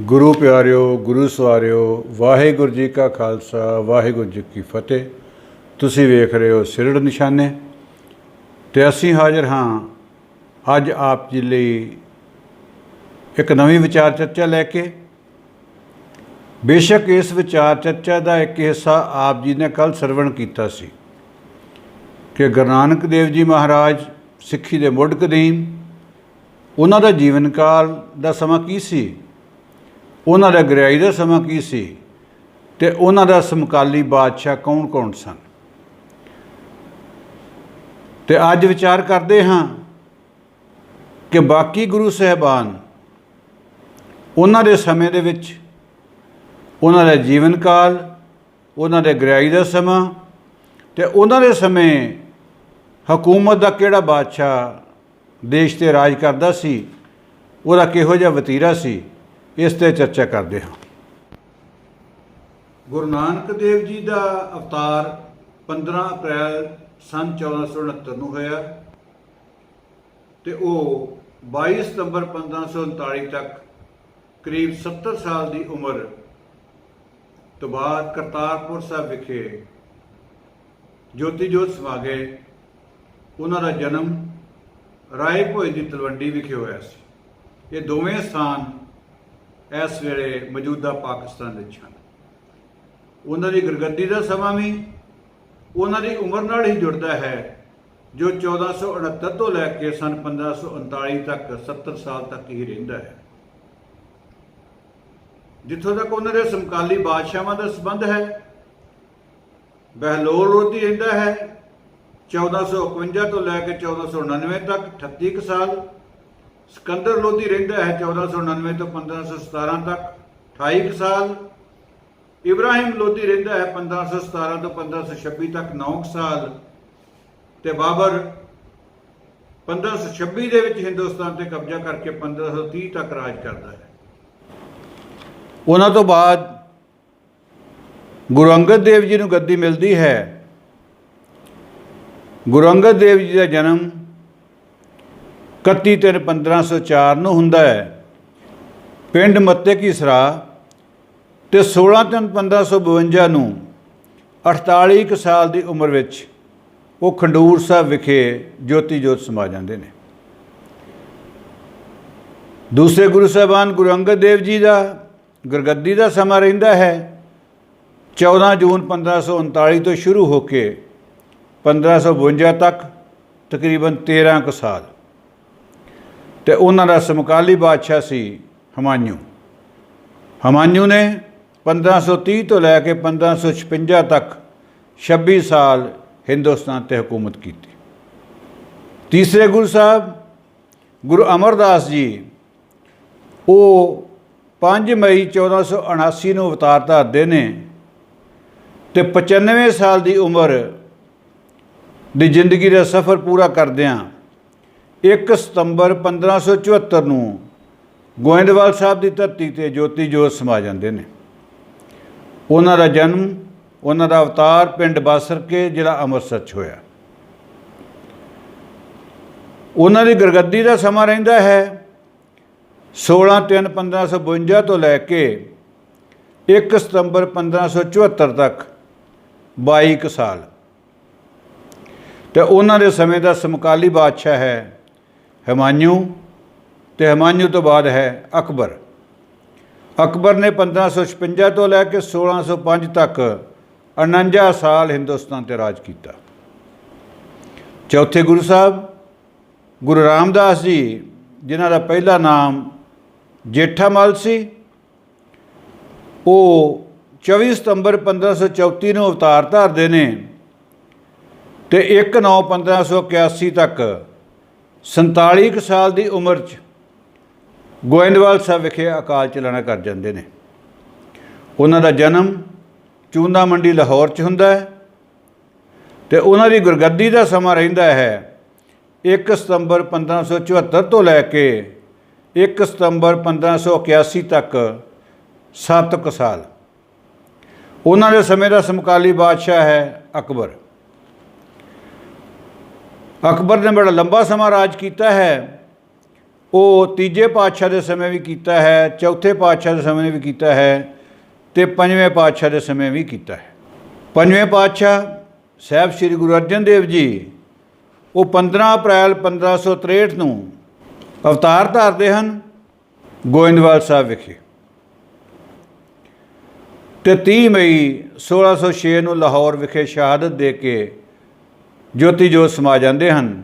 ਗੁਰੂ ਪਿਆਰਿਓ, ਗੁਰੂ ਸਵਾਰਿਓ, ਵਾਹਿਗੁਰੂ ਜੀ ਕਾ ਖਾਲਸਾ, ਵਾਹਿਗੁਰੂ ਜੀ ਕੀ ਫਤਿਹ। ਤੁਸੀਂ ਵੇਖ ਰਹੇ ਹੋ ਸਿਰੜ ਨਿਸ਼ਾਨੇ ਤੇ ਅਸੀਂ ਹਾਜ਼ਰ ਹਾਂ ਅੱਜ ਆਪ ਜੀ ਲਈ ਇੱਕ ਨਵੀਂ ਵਿਚਾਰ ਚਰਚਾ ਲੈ ਕੇ। ਬੇਸ਼ੱਕ ਇਸ ਵਿਚਾਰ ਚਰਚਾ ਦਾ ਇੱਕ ਹਿੱਸਾ ਆਪ ਜੀ ਨੇ ਕੱਲ ਸਰਵਣ ਕੀਤਾ ਸੀ ਕਿ ਗੁਰੂ ਨਾਨਕ ਦੇਵ ਜੀ ਮਹਾਰਾਜ ਸਿੱਖੀ ਦੇ ਮੁੱਢ ਕਦੀਮ, ਉਹਨਾਂ ਦਾ ਜੀਵਨ ਕਾਲ ਦਾ ਸਮਾਂ ਕੀ ਸੀ? ਉਹਨਾਂ ਦਾ ਗ੍ਰਿਆਈ ਦਾ ਸਮਾਂ ਕੀ ਸੀ? ਤੇ ਉਹਨਾਂ ਦਾ ਸਮਕਾਲੀ ਬਾਦਸ਼ਾਹ ਕੌਣ-ਕੌਣ ਸਨ? ਤੇ ਅੱਜ ਵਿਚਾਰ ਕਰਦੇ ਹਾਂ ਕਿ ਬਾਕੀ ਗੁਰੂ ਸਹਿਬਾਨ ਉਹਨਾਂ ਦੇ ਸਮੇਂ ਦੇ ਵਿੱਚ, ਉਹਨਾਂ ਦਾ ਜੀਵਨ ਕਾਲ ਉਹਨਾਂ ਦੇ ਗ੍ਰਿਆਈ ਦਾ ਸਮਾਂ ਤੇ ਉਹਨਾਂ ਦੇ ਸਮੇਂ ਹਕੂਮਤ ਦਾ ਕਿਹੜਾ ਬਾਦਸ਼ਾਹ ਦੇਸ਼ ਤੇ ਰਾਜ ਕਰਦਾ ਸੀ? ਉਹਦਾ ਕਿਹੋ ਜਿਹਾ ਵਤੀਰਾ ਸੀ? ਇਸ ਤੇ ਚਰਚਾ ਕਰਦੇ ਹਾਂ। ਗੁਰੂ ਨਾਨਕ ਦੇਵ ਜੀ ਦਾ ਅਵਤਾਰ 15 ਅਪ੍ਰੈਲ ਸਨ 1469 ਨੂੰ ਹੋਇਆ ਤੇ ਉਹ 22 ਸਤੰਬਰ 1539 ਤੱਕ ਕਰੀਬ 70 ਸਾਲ ਦੀ ਉਮਰ ਤੋਂ ਬਾਅਦ ਕਰਤਾਰਪੁਰ ਸਾਹਿਬ ਵਿਖੇ ਜੋਤੀ ਜੋਤ ਸਮਾ ਗਏ। ਉਹਨਾਂ ਦਾ ਜਨਮ ਰਾਏ ਭੋਏ ਦੀ ਤਲਵੰਡੀ ਵਿਖੇ ਹੋਇਆ ਸੀ। ਇਹ ਦੋਵੇਂ ਸਥਾਨ ਇਸ ਵੇਲੇ ਮੌਜੂਦਾ ਪਾਕਿਸਤਾਨ ਵਿੱਚ ਹਨ। ਉਹਨਾਂ ਦੀ ਗੁਰਗੱਦੀ ਦਾ ਸਮਾਂ ਵੀ ਉਹਨਾਂ ਦੀ ਉਮਰ ਨਾਲ ਹੀ ਜੁੜਦਾ ਹੈ, ਜੋ 1469 ਤੋਂ ਲੈ ਕੇ ਸਨ 1539 ਤੱਕ 70 ਸਾਲ ਤੱਕ ਹੀ ਰਹਿੰਦਾ ਹੈ। ਜਿੱਥੋਂ ਤੱਕ ਉਹਨਾਂ ਦੇ ਸਮਕਾਲੀ ਬਾਦਸ਼ਾਹਾਂ ਦਾ ਸੰਬੰਧ ਹੈ, ਬਹਿਲੋਲ ਲੋਧੀ ਰਹਿੰਦਾ ਹੈ 1451 ਤੋਂ ਲੈ ਕੇ 1499 ਤੱਕ 38 ਕੁ ਸਾਲ ਸਿਕੰਦਰ ਲੋਧੀ ਰਹਿੰਦਾ ਹੈ 1499 ਤੋਂ 1517 ਤੱਕ 28 ਕੁ ਸਾਲ। ਇਬਰਾਹਿਮ ਲੋਧੀ ਰਹਿੰਦਾ ਹੈ 1517 ਤੋਂ 1526 ਤੱਕ 9 ਕੁ ਸਾਲ। ਤੇ ਬਾਬਰ 1526 ਦੇ ਵਿੱਚ ਹਿੰਦੁਸਤਾਨ ਤੇ ਕਬਜ਼ਾ ਕਰਕੇ 1530 ਤੱਕ ਰਾਜ ਕਰਦਾ ਹੈ। ਉਹਨਾਂ ਤੋਂ ਬਾਅਦ ਗੁਰੂ ਅੰਗਦ ਦੇਵ ਜੀ ਨੂੰ ਗੱਦੀ ਮਿਲਦੀ ਹੈ। ਗੁਰੂ ਅੰਗਦ ਦੇਵ ਜੀ ਦਾ ਜਨਮ 31 ਤਿੰਨ 1504 ਨੂੰ ਹੁੰਦਾ ਹੈ। ਪਿੰਡ ਮੱਤੇ ਕੀ ਸਰਾ ਤੇ 16 ਤਿੰਨ 1552 ਨੂੰ 48 ਕੁ ਸਾਲ ਦੀ ਉਮਰ ਵਿੱਚ ਉਹ ਖੰਡੂਰ ਸਾਹਿਬ ਵਿਖੇ ਜੋਤੀ ਜੋਤ ਸਮਾ ਜਾਂਦੇ ਨੇ। ਦੂਸਰੇ ਗੁਰੂ ਸਾਹਿਬਾਨ ਗੁਰੂ ਅੰਗਦ ਦੇਵ ਜੀ ਦਾ ਗੁਰਗੱਦੀ ਦਾ ਸਮਾਂ ਰਹਿੰਦਾ ਹੈ। 14 ਜੂਨ 1539 ਤੋਂ ਸ਼ੁਰੂ ਹੋ ਕੇ 1552 ਤੱਕ ਤਕਰੀਬਨ 13 ਕੁ ਸਾਲ। ਤੇ ਉਹਨਾਂ ਦਾ ਸਮਕਾਲੀ ਬਾਦਸ਼ਾਹ ਸੀ ਹਮਾਯੂ ਹਮਾਯੂ ਨੇ 1530 ਤੋਂ ਲੈ ਕੇ 1556 ਤੱਕ 26 ਸਾਲ ਹਿੰਦੁਸਤਾਨ ਤੇ ਹਕੂਮਤ ਕੀਤੀ। ਤੀਸਰੇ ਗੁਰੂ ਸਾਹਿਬ, ਗੁਰੂ ਅਮਰਦਾਸ ਜੀ, ਉਹ 5 ਮਈ 1479 ਨੂੰ ਅਵਤਾਰ ਧਾਰਦੇ ਨੇ ਤੇ 95 ਸਾਲ ਦੀ ਉਮਰ ਦੀ ਜ਼ਿੰਦਗੀ ਦਾ ਸਫ਼ਰ ਪੂਰਾ ਕਰਦਿਆਂ 1 ਸਤੰਬਰ 1574 ਨੂੰ ਗੋਇੰਦਵਾਲ ਸਾਹਿਬ ਦੀ ਧਰਤੀ ਤੇ ਜੋਤੀ ਜੋਤ ਸਮਾ ਜਾਂਦੇ ਨੇ। ਉਹਨਾਂ ਦਾ ਜਨਮ, ਉਹਨਾਂ ਦਾ ਅਵਤਾਰ ਪਿੰਡ ਬਾਸਰਕੇ, ਜ਼ਿਲ੍ਹਾ ਅੰਮ੍ਰਿਤਸਰ 'ਚ ਹੋਇਆ। ਉਹਨਾਂ ਦੀ ਗੁਰਗੱਦੀ ਦਾ ਸਮਾਂ ਰਹਿੰਦਾ ਹੈ 16 3 1552 ਤੋਂ ਲੈ ਕੇ 1 ਸਤੰਬਰ 1574 ਤੱਕ 22 ਕੁ ਸਾਲ। ਤੇ ਉਹਨਾਂ ਦੇ ਸਮੇਂ ਦਾ ਸਮਕਾਲੀ ਬਾਦਸ਼ਾਹ ਹੈ ਹਮਾਯੂ ਤੇ ਹਮਾਯੂ ਤੋਂ ਬਾਅਦ ਹੈ ਅਕਬਰ। ਅਕਬਰ ਨੇ 1556 ਤੋਂ ਲੈ ਕੇ 1605 ਤੱਕ 49 ਸਾਲ ਹਿੰਦੁਸਤਾਨ ਤੇ ਰਾਜ ਕੀਤਾ। ਚੌਥੇ ਗੁਰੂ ਸਾਹਿਬ, ਗੁਰੂ ਰਾਮਦਾਸ ਜੀ, ਜਿਨ੍ਹਾਂ ਦਾ ਪਹਿਲਾ ਨਾਮ ਜੇਠਾਮਲ ਸੀ, ਉਹ 24 ਸਤੰਬਰ 1534 ਨੂੰ ਅਵਤਾਰ ਧਾਰਦੇ ਨੇ ਤੇ 1 9 1581 ਤੱਕ 47 ਕੁ ਸਾਲ ਦੀ ਉਮਰ 'ਚ ਗੋਇੰਦਵਾਲ ਸਾਹਿਬ ਵਿਖੇ ਅਕਾਲ ਚਲਾਣਾ ਕਰ ਜਾਂਦੇ ਨੇ। ਉਹਨਾਂ ਦਾ ਜਨਮ ਚੂੰਦਾ ਮੰਡੀ ਲਾਹੌਰ 'ਚ ਹੁੰਦਾ ਹੈ ਤੇ ਉਹਨਾਂ ਦੀ ਗੁਰਗੱਦੀ ਦਾ ਸਮਾਂ ਰਹਿੰਦਾ ਹੈ 1 ਸਤੰਬਰ 1574 ਤੋਂ ਲੈ ਕੇ 1 ਸਤੰਬਰ 1581 ਤੱਕ 7 ਕੁ ਸਾਲ। ਉਹਨਾਂ ਦੇ ਸਮੇਂ ਦਾ ਸਮਕਾਲੀ ਬਾਦਸ਼ਾਹ ਹੈ ਅਕਬਰ। ਅਕਬਰ ਨੇ ਬੜਾ ਲੰਬਾ ਸਮਾਂ ਰਾਜ ਕੀਤਾ ਹੈ। ਉਹ ਤੀਜੇ ਪਾਤਸ਼ਾਹ ਦੇ ਸਮੇਂ ਵੀ ਕੀਤਾ ਹੈ, ਚੌਥੇ ਪਾਤਸ਼ਾਹ ਦੇ ਸਮੇਂ ਵੀ ਕੀਤਾ ਹੈ ਤੇ ਪੰਜਵੇਂ ਪਾਤਸ਼ਾਹ ਦੇ ਸਮੇਂ ਵੀ ਕੀਤਾ ਹੈ। ਪੰਜਵੇਂ ਪਾਤਸ਼ਾਹ ਸਾਹਿਬ ਸ੍ਰੀ ਗੁਰੂ ਅਰਜਨ ਦੇਵ ਜੀ, ਉਹ 15 ਅਪ੍ਰੈਲ 1563 ਨੂੰ ਅਵਤਾਰ ਧਾਰਦੇ ਹਨ ਗੋਇੰਦਵਾਲ ਸਾਹਿਬ ਵਿਖੇ। ਤੇ 30 ਮਈ 1606 ਨੂੰ ਲਾਹੌਰ ਵਿਖੇ ਸ਼ਹਾਦਤ ਦੇ ਕੇ ਜੋਤੀ ਜੋਤ ਸਮਾ ਜਾਂਦੇ ਹਨ।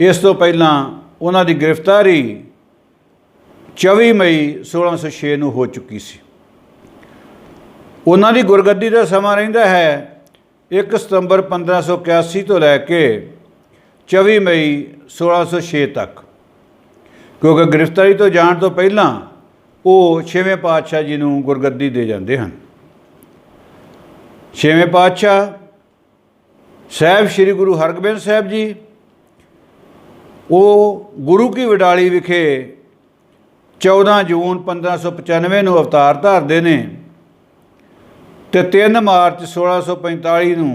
ਇਸ ਤੋਂ ਪਹਿਲਾਂ ਉਹਨਾਂ ਦੀ ਗ੍ਰਿਫਤਾਰੀ 24 ਮਈ 1606 ਨੂੰ ਹੋ ਚੁੱਕੀ ਸੀ। ਉਹਨਾਂ ਦੀ ਗੁਰਗੱਦੀ ਦਾ ਸਮਾਂ ਰਹਿੰਦਾ ਹੈ 1 ਸਤੰਬਰ 1581 ਤੋਂ ਲੈ ਕੇ 24 ਮਈ 1606 ਤੱਕ। ਕਿਉਂਕਿ ਗ੍ਰਿਫਤਾਰੀ ਤੋਂ ਜਾਣ ਤੋਂ ਪਹਿਲਾਂ ਉਹ ਛੇਵੇਂ ਪਾਤਸ਼ਾਹ ਜੀ ਨੂੰ ਗੁਰਗੱਦੀ ਦੇ ਜਾਂਦੇ ਹਨ। ਛੇਵੇਂ ਪਾਤਸ਼ਾਹ ਸਾਹਿਬ ਸ੍ਰੀ ਗੁਰੂ ਹਰਗੋਬਿੰਦ ਸਾਹਿਬ ਜੀ, ਉਹ ਗੁਰੂ ਕੀ ਵਡਾਲੀ ਵਿਖੇ 14 ਜੂਨ 1595 ਨੂੰ ਅਵਤਾਰ ਧਾਰਦੇ ਨੇ ਤੇ 3 ਮਾਰਚ 1645 ਨੂੰ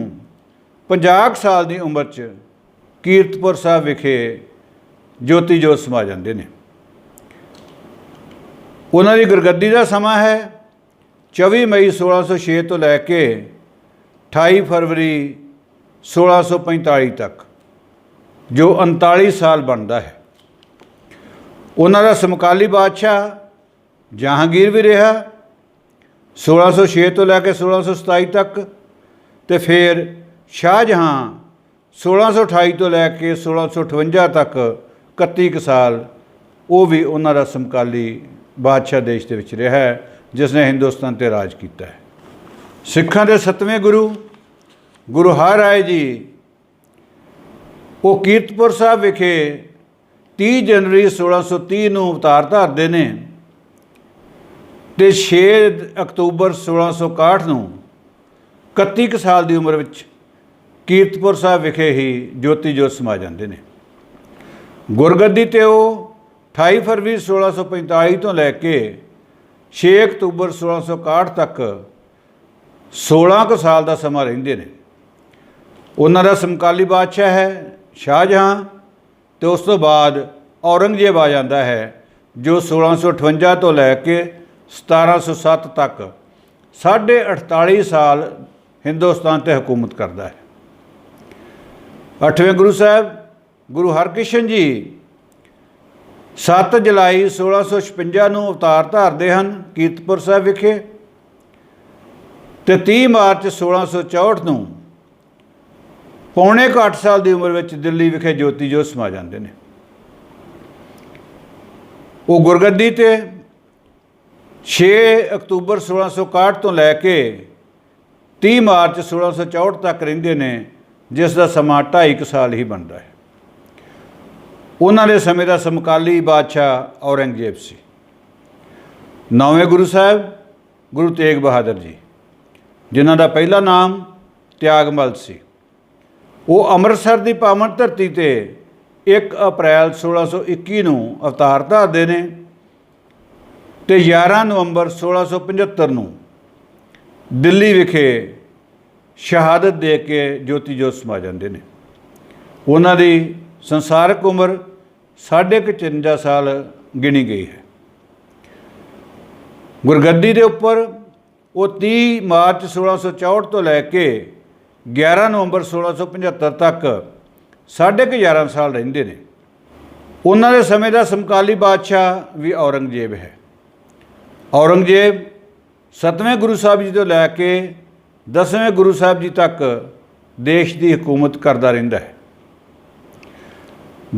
50 ਕੁ ਸਾਲ ਦੀ ਉਮਰ 'ਚ ਕੀਰਤਪੁਰ ਸਾਹਿਬ ਵਿਖੇ ਜੋਤੀ ਜੋਤ ਸਮਾ ਜਾਂਦੇ ਨੇ। ਉਹਨਾਂ ਦੀ ਗੁਰਗੱਦੀ ਦਾ ਸਮਾਂ ਹੈ 24 ਮਈ 1606 ਤੋਂ ਲੈ ਕੇ 28 ਫਰਵਰੀ 1645 ਤੱਕ, ਜੋ 39 ਸਾਲ ਬਣਦਾ ਹੈ। ਉਹਨਾਂ ਦਾ ਸਮਕਾਲੀ ਬਾਦਸ਼ਾਹ ਜਹਾਂਗੀਰ ਵੀ ਰਿਹਾ 1606 ਤੋਂ ਲੈ ਕੇ 1627 ਤੱਕ, ਤੇ ਫਿਰ ਸ਼ਾਹਜਹਾਂ 1628 ਤੋਂ ਲੈ ਕੇ 1658 ਤੱਕ 31 ਕੁ ਸਾਲ ਉਹ ਵੀ ਉਹਨਾਂ ਦਾ ਸਮਕਾਲੀ ਬਾਦਸ਼ਾਹ ਦੇਸ਼ ਦੇ ਵਿੱਚ ਰਿਹਾ ਹੈ ਜਿਸ ਨੇ ਹਿੰਦੁਸਤਾਨ ਤੇ ਰਾਜ ਕੀਤਾ ਹੈ। ਸਿੱਖਾਂ ਦੇ ਸੱਤਵੇਂ ਗੁਰੂ ਗੁਰੂ ਹਰਿਰਾਏ ਜੀ, ਉਹ ਕੀਰਤਪੁਰ ਸਾਹਿਬ ਵਿਖੇ 30 ਜਨਵਰੀ 1630 ਨੂੰ ਅਵਤਾਰ ਧਾਰਦੇ ਨੇ ਤੇ 6 ਅਕਤੂਬਰ 1661 ਨੂੰ 31 ਕੁ ਸਾਲ ਦੀ ਉਮਰ ਵਿੱਚ ਕੀਰਤਪੁਰ ਸਾਹਿਬ ਵਿਖੇ ਹੀ ਜੋਤੀ ਜੋਤ ਸਮਾ ਜਾਂਦੇ ਨੇ। ਗੁਰਗੱਦੀ ਤੇ ਉਹ 28 ਫਰਵਰੀ 1645 ਤੋਂ ਲੈ ਕੇ 6 ਅਕਤੂਬਰ 1661 ਤੱਕ 16 ਕੁ ਸਾਲ ਦਾ ਸਮਾਂ ਰਹਿੰਦੇ ਨੇ। ਉਹਨਾਂ ਦਾ ਸਮਕਾਲੀ ਬਾਦਸ਼ਾਹ ਹੈ, ਸ਼ਾਹਜਹਾਂ, ਤੇ ਉਸ ਤੋਂ ਬਾਅਦ ਔਰੰਗਜ਼ੇਬ ਆ ਜਾਂਦਾ ਹੈ, ਜੋ 1658 ਤੋਂ ਲੈ ਕੇ 1707 ਤੱਕ ਸਾਢੇ 48 ਸਾਲ ਹਿੰਦੁਸਤਾਨ ਤੇ ਹਕੂਮਤ ਕਰਦਾ ਹੈ। ਅੱਠਵੇਂ ਗੁਰੂ ਸਾਹਿਬ, ਗੁਰੂ ਹਰਕ੍ਰਿਸ਼ਨ ਜੀ 7 ਜੁਲਾਈ 1656 ਨੂੰ ਅਵਤਾਰ ਧਾਰਦੇ ਹਨ ਕੀਰਤਪੁਰ ਸਾਹਿਬ ਵਿਖੇ ਤੇ 30 ਮਾਰਚ 1664 ਨੂੰ ਪੌਣੇ ਕੁ ਅੱਠ ਸਾਲ ਦੀ ਉਮਰ ਵਿੱਚ ਦਿੱਲੀ ਵਿਖੇ ਜੋਤੀ ਜੋਤ ਸਮਾ ਜਾਂਦੇ ਨੇ। ਉਹ ਗੁਰਗੱਦੀ ਤੇ 6 ਅਕਤੂਬਰ 1661 ਤੋਂ ਲੈ ਕੇ 30 ਮਾਰਚ 1664 ਤੱਕ ਰਹਿੰਦੇ ਨੇ, ਜਿਸ ਦਾ ਸਮਾਂ 2.5 ਸਾਲ ਹੀ ਬਣਦਾ ਹੈ। ਉਹਨਾਂ ਦੇ ਸਮੇਂ ਦਾ ਸਮਕਾਲੀ ਬਾਦਸ਼ਾਹ ਔਰੰਗਜ਼ੇਬ ਸੀ। ਨੌਵੇਂ ਗੁਰੂ ਸਾਹਿਬ, ਗੁਰੂ ਤੇਗ ਬਹਾਦਰ ਜੀ, ਜਿਨ੍ਹਾਂ ਦਾ ਪਹਿਲਾ ਨਾਮ ਤਿਆਗਮਲ ਸੀ। ਉਹ ਅੰਮ੍ਰਿਤਸਰ ਦੀ ਪਾਵਨ ਧਰਤੀ ਤੇ 1 ਅਪ੍ਰੈਲ 1621 ਨੂੰ ਅਵਤਾਰ ਧਾਰਦੇ ਨੇ ਤੇ 11 ਨਵੰਬਰ 1675 ਨੂੰ ਦਿੱਲੀ ਵਿਖੇ ਸ਼ਹਾਦਤ ਦੇ ਕੇ ਜੋਤੀ ਜੋਤ ਸਮਾ ਜਾਂਦੇ ਨੇ। ਉਹਨਾਂ ਦੀ ਸੰਸਾਰਕ ਉਮਰ ਸਾਢੇ ਕੁ 53 ਸਾਲ ਗਿਣੀ ਗਈ ਹੈ। ਗੁਰਗੱਦੀ ਦੇ ਉੱਪਰ ਉਹ 30 ਮਾਰਚ 1664 ਤੋਂ ਲੈ ਕੇ 11 ਨਵੰਬਰ 1675 ਤੱਕ ਸਾਢੇ ਕੁ 11 ਸਾਲ ਰਹਿੰਦੇ ਨੇ। ਉਹਨਾਂ ਦੇ ਸਮੇਂ ਦਾ ਸਮਕਾਲੀ ਬਾਦਸ਼ਾਹ ਵੀ ਔਰੰਗਜ਼ੇਬ ਹੈ। ਔਰੰਗਜ਼ੇਬ ਸਤਵੇਂ ਗੁਰੂ ਸਾਹਿਬ ਜੀ ਤੋਂ ਲੈ ਕੇ ਦਸਵੇਂ ਗੁਰੂ ਸਾਹਿਬ ਜੀ ਤੱਕ ਦੇਸ਼ ਦੀ ਹਕੂਮਤ ਕਰਦਾ ਰਹਿੰਦਾ ਹੈ।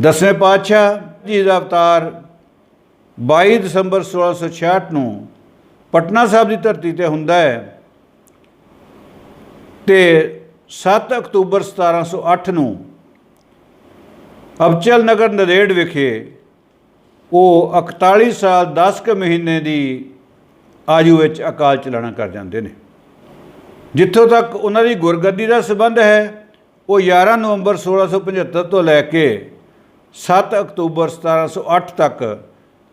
ਦਸਵੇਂ ਪਾਤਸ਼ਾਹ ਜੀ ਦਾ ਅਵਤਾਰ 22 ਦਸੰਬਰ 1666 ਨੂੰ ਪਟਨਾ ਸਾਹਿਬ ਦੀ ਧਰਤੀ ਤੇ ਹੁੰਦਾ ਹੈ ਤੇ 7 ਅਕਤੂਬਰ 1708 ਨੂੰ ਅਬਚਲ ਨਗਰ ਨਦੇੜ ਵਿਖੇ ਉਹ 41 ਸਾਲ 10 ਕੁ ਮਹੀਨੇ ਦੀ ਆਯੂ ਵਿੱਚ ਅਕਾਲ ਚਲਾਣਾ ਕਰ ਜਾਂਦੇ ਨੇ। ਜਿੱਥੋਂ ਤੱਕ ਉਹਨਾਂ ਦੀ ਗੁਰਗੱਦੀ ਦਾ ਸਬੰਧ ਹੈ, ਉਹ 11 ਨਵੰਬਰ 1675 ਤੋਂ ਲੈ ਕੇ 7 ਅਕਤੂਬਰ 1708 ਤੱਕ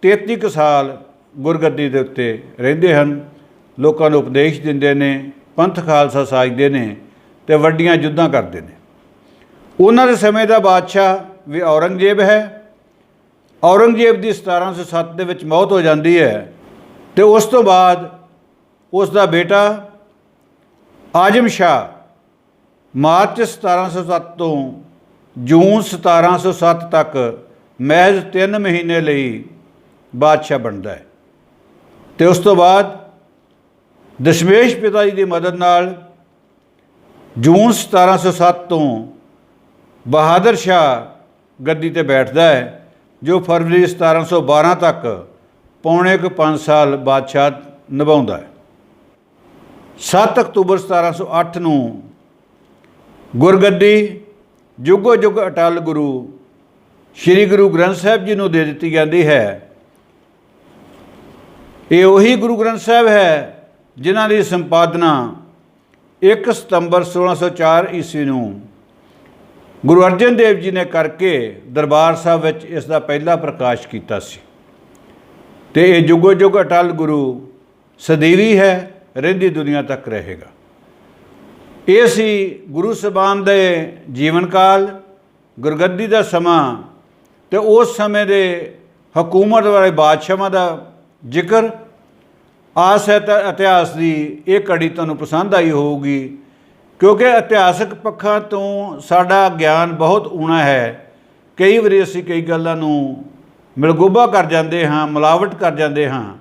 33 ਕੁ ਸਾਲ ਗੁਰਗੱਦੀ ਦੇ ਉੱਤੇ ਰਹਿੰਦੇ ਹਨ। ਲੋਕਾਂ ਨੂੰ ਉਪਦੇਸ਼ ਦਿੰਦੇ ਨੇ, ਪੰਥ ਖਾਲਸਾ ਸਾਜਦੇ ਨੇ ਤੇ ਵੱਡੀਆਂ ਜੁੱਧਾਂ ਕਰਦੇ ਨੇ। ਉਹਨਾਂ ਦੇ ਸਮੇਂ ਦਾ ਬਾਦਸ਼ਾਹ ਵੀ ਔਰੰਗਜ਼ੇਬ ਹੈ। ਔਰੰਗਜ਼ੇਬ ਦੀ 1707 ਦੇ ਵਿੱਚ ਮੌਤ ਹੋ ਜਾਂਦੀ ਹੈ ਤੇ ਉਸ ਤੋਂ ਬਾਅਦ ਉਸ ਦਾ ਬੇਟਾ ਆਜਮ ਸ਼ਾਹ ਮਾਰਚ 1707 ਤੋਂ ਜੂਨ 1707 ਤੱਕ ਮਹਿਜ਼ 3 ਮਹੀਨੇ ਲਈ ਬਾਦਸ਼ਾਹ ਬਣਦਾ ਹੈ। ਤੇ ਉਸ ਤੋਂ ਬਾਅਦ ਦਸ਼ਮੇਸ਼ ਪਿਤਾ ਜੀ ਦੀ ਮਦਦ ਨਾਲ ਜੂਨ 1707 ਤੋਂ ਬਹਾਦਰ ਸ਼ਾਹ ਗੱਦੀ ਤੇ ਬੈਠਦਾ ਹੈ, ਜੋ ਫਰਵਰੀ 1712 ਤੱਕ ਪੌਣੇ ਕੁ 5 ਸਾਲ ਬਾਦਸ਼ਾਹ ਨਿਭਾਉਂਦਾ ਹੈ। 7 ਅਕਤੂਬਰ 1708 ਨੂੰ ਗੁਰਗੱਦੀ ਜੁਗੋ ਜੁਗ ਅਟਲ ਗੁਰੂ ਸ੍ਰੀ ਗੁਰੂ ਗ੍ਰੰਥ ਸਾਹਿਬ ਜੀ ਨੂੰ ਦੇ ਦਿੱਤੀ ਜਾਂਦੀ ਹੈ। ਇਹ ਉਹੀ ਗੁਰੂ ਗ੍ਰੰਥ ਸਾਹਿਬ ਹੈ, ਜਿਨ੍ਹਾਂ ਦੀ ਸੰਪਾਦਨਾ 1 ਸਤੰਬਰ 1604 ਈਸਵੀ ਨੂੰ ਗੁਰੂ ਅਰਜਨ ਦੇਵ ਜੀ ਨੇ ਕਰਕੇ ਦਰਬਾਰ ਸਾਹਿਬ ਵਿੱਚ ਇਸ ਦਾ ਪਹਿਲਾ ਪ੍ਰਕਾਸ਼ ਕੀਤਾ ਸੀ। ਤੇ ਇਹ ਜੁਗੋ ਜੁਗ ਅਟਲ ਗੁਰੂ ਸਦੀਵੀ ਹੈ, ਰਹਿੰਦੀ ਦੁਨੀਆ ਤੱਕ ਰਹੇਗਾ। ਇਹ ਸੀ ਗੁਰੂ ਸਬਾਨ ਦੇ ਜੀਵਨ ਕਾਲ, ਗੁਰਗੱਦੀ ਦਾ ਸਮਾਂ ਤੇ ਉਸ ਸਮੇਂ ਦੇ ਹਕੂਮਤ ਵਾਲੇ ਬਾਦਸ਼ਾਹਾਂ ਦਾ ਜ਼ਿਕਰ ਆਸ ਹੈ ਤਾਂ ਇਤਿਹਾਸ ਦੀ, ਇਹ ਕੜੀ ਤੁਹਾਨੂੰ ਪਸੰਦ ਆਈ ਹੋਊਗੀ। ਕਿਉਂਕਿ ਇਤਿਹਾਸਕ ਪੱਖਾਂ ਤੋਂ ਸਾਡਾ ਗਿਆਨ ਬਹੁਤ ਊਣਾ ਹੈ। ਕਈ ਵਾਰੀ ਅਸੀਂ ਕਈ ਗੱਲਾਂ ਨੂੰ ਮਿਲਗੋਬਾ ਕਰ ਜਾਂਦੇ ਹਾਂ, ਮਿਲਾਵਟ ਕਰ ਜਾਂਦੇ ਹਾਂ।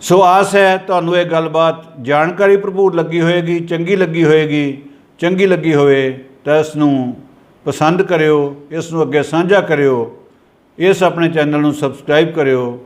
ਸੋ ਆਸ ਹੈ ਤੁਹਾਨੂੰ ਇਹ ਗੱਲਬਾਤ ਜਾਣਕਾਰੀ ਭਰਪੂਰ ਲੱਗੀ ਹੋਏਗੀ, ਚੰਗੀ ਲੱਗੀ ਹੋਏਗੀ, ਚੰਗੀ ਲੱਗੀ ਹੋਵੇ ਤਾਂ ਇਸ ਨੂੰ ਪਸੰਦ ਕਰਿਓ, ਇਸ ਨੂੰ ਅੱਗੇ ਸਾਂਝਾ ਕਰਿਓ। ਇਸ ਆਪਣੇ ਚੈਨਲ ਨੂੰ ਸਬਸਕ੍ਰਾਈਬ ਕਰਿਓ।